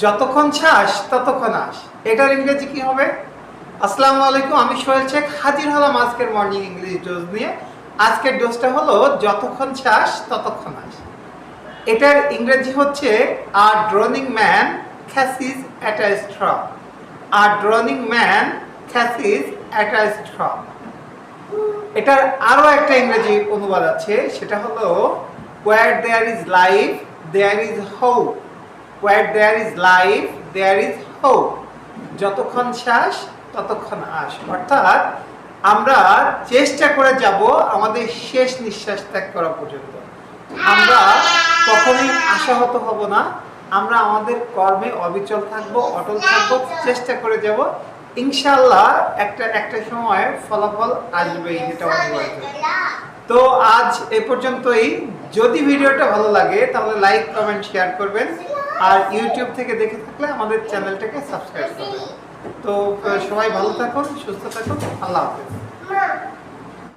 যতক্ষণ শ্বাস ততক্ষণ আস। এটার ইংরেজি কি হবে? আসসালামু আলাইকুম, আমি সোহেল শেখ। হাজির হলাম আজকের মর্নিং ইংলিশ ডোজ নিয়ে। আজকের ডোজটা হলো, যতক্ষণ শ্বাস ততক্ষণ আস। এটার ইংরেজি হচ্ছে a drowning man catches at a straw a drowning man catches at a straw এটার আরও একটা ইংরেজি অনুবাদ আছে, সেটা হলো where there is life there is hope where there is life there is hope যতক্ষণ শ্বাস, ততক্ষণ আস অর্থাৎ আমরা চেষ্টা করে যাব আমাদের শেষ নিঃশ্বাস ত্যাগ করা পর্যন্ত। আমরা কখনোই আশাহত হব না। আমরা আমাদের কর্মে অবিচল থাকব, অটল থাকব, চেষ্টা করে যাব। ইনশাল্লাহ একটা একটা সময় ফলাফল আসবেই যেটা অনিবার্য। তো আজ এ পর্যন্তই। যদি ভিডিওটা ভালো লাগে, তাহলে লাইক কমেন্ট শেয়ার করবেন। আর ইউটিউব থেকে দেখে থাকলে আমাদের চ্যানেলটাকে সাবস্ক্রাইব করবেন। তো সবাই ভালো থাকুন, সুস্থ থাকুন। আল্লাহ হাফেজ।